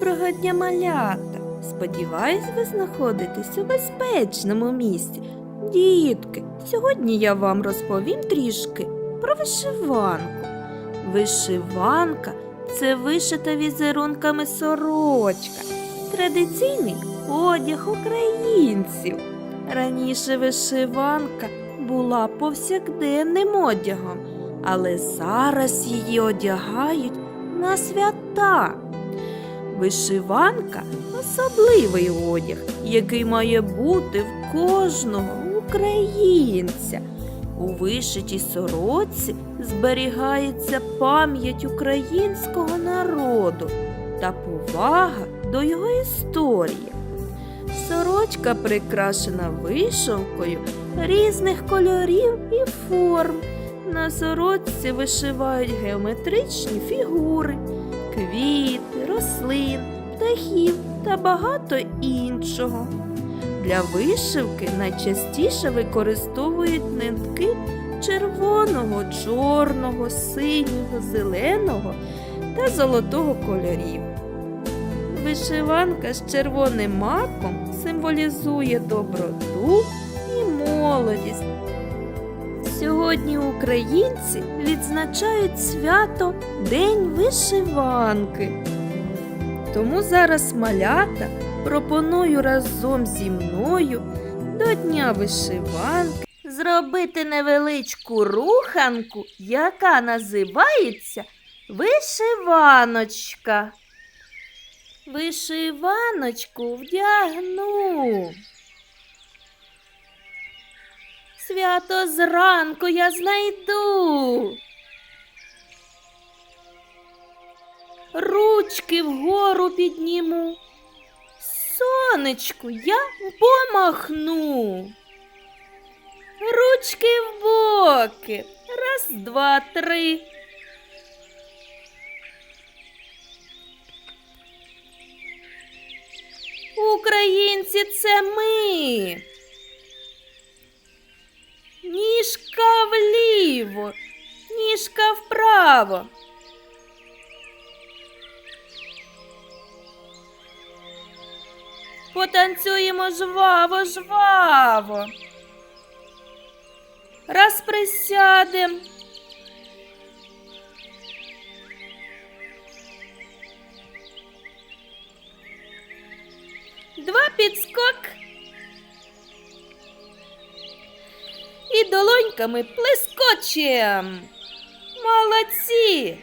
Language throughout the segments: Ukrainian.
Доброго дня, малята! Сподіваюсь, ви знаходитесь у безпечному місці. Дітки, сьогодні я вам розповім трішки про вишиванку. Вишиванка це вишита візерунками сорочка, традиційний одяг українців. Раніше вишиванка була повсякденним одягом, але зараз її одягають на свята. Вишиванка особливий одяг, який має бути в кожного українця. У вишитій сорочці зберігається пам'ять українського народу та повага до його історії. Сорочка прикрашена вишивкою різних кольорів і форм. На сорочці вишивають геометричні фігури, квіти, рослин, птахів та багато іншого. Для вишивки найчастіше використовують нитки червоного, чорного, синього, зеленого та золотого кольорів. Вишиванка з червоним маком символізує доброту і молодість. Сьогодні українці відзначають свято День вишиванки. Тому зараз малята пропоную разом зі мною до Дня вишиванки зробити невеличку руханку, яка називається вишиваночка. Вишиваночку вдягну. Свято зранку я знайду. Ручки вгору підніму. Сонечку я помахну. Ручки в боки. Раз, два, три. Українці це ми. Ніжка вліво, ніжка вправо. Потанцюємо жваво, жваво. Раз присядем. Два підскок. І долоньками плескочем. Молодці.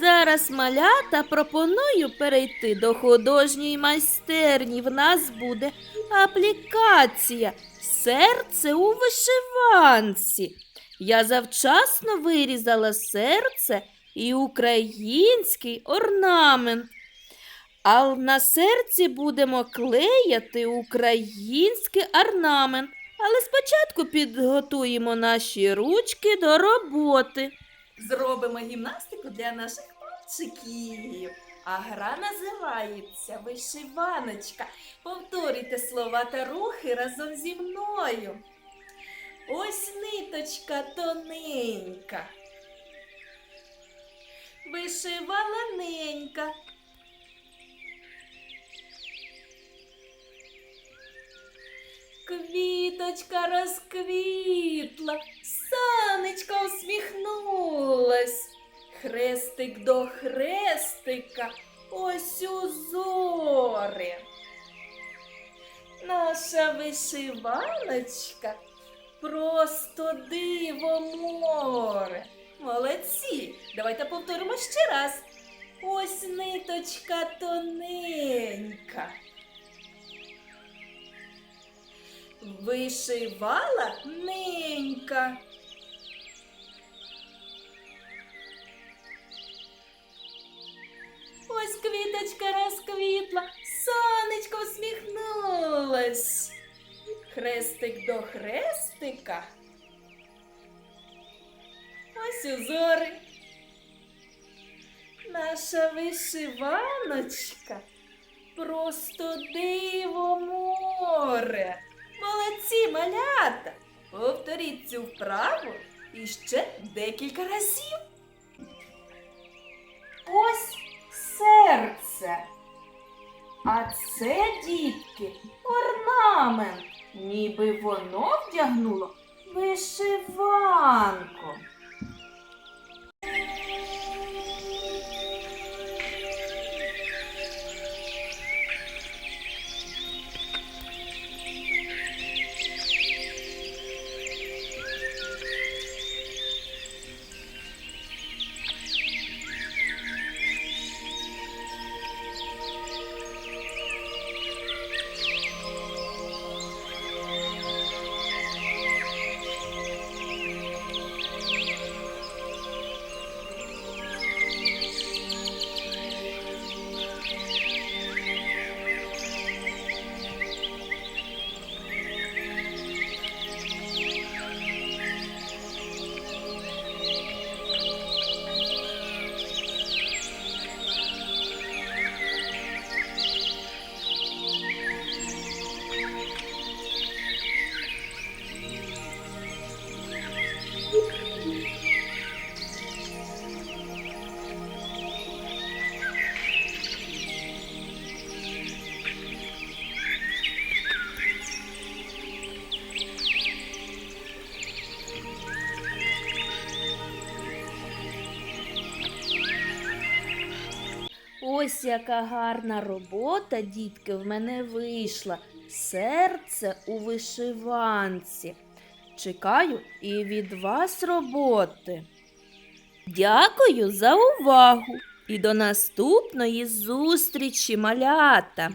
Зараз малята пропоную перейти до художньої майстерні. В нас буде аплікація Серце у вишиванці. Я завчасно вирізала серце і український орнамент. А на серці будемо клеяти український орнамент. Але спочатку підготуємо наші ручки до роботи. Зробимо гімнастику для наших пальчиків. А гра називається вишиваночка. Повторюйте слова та рухи разом зі мною. Ось ниточка тоненька. Вишивала ненька. Квіточка розквітла, сонечко усміхнулась. Хрестик до хрестика, ось узори. Наша вишиваночка просто диво море. Молодці! Давайте повторимо ще раз. Ось ниточка тоненька. Вишивала ненька. Квіточка розквітла, сонечко всміхнулось. Хрестик до хрестика. Ось узори. Наша вишиваночка просто диво море. Молодці, малята! Повторіть цю вправу іще декілька разів. Ось це. А це, дітки, орнамент, ніби воно вдягнуло вишиванку. Ось яка гарна робота, дітки, в мене вийшла. Серце у вишиванці. Чекаю і від вас роботи. Дякую за увагу і до наступної зустрічі, малята!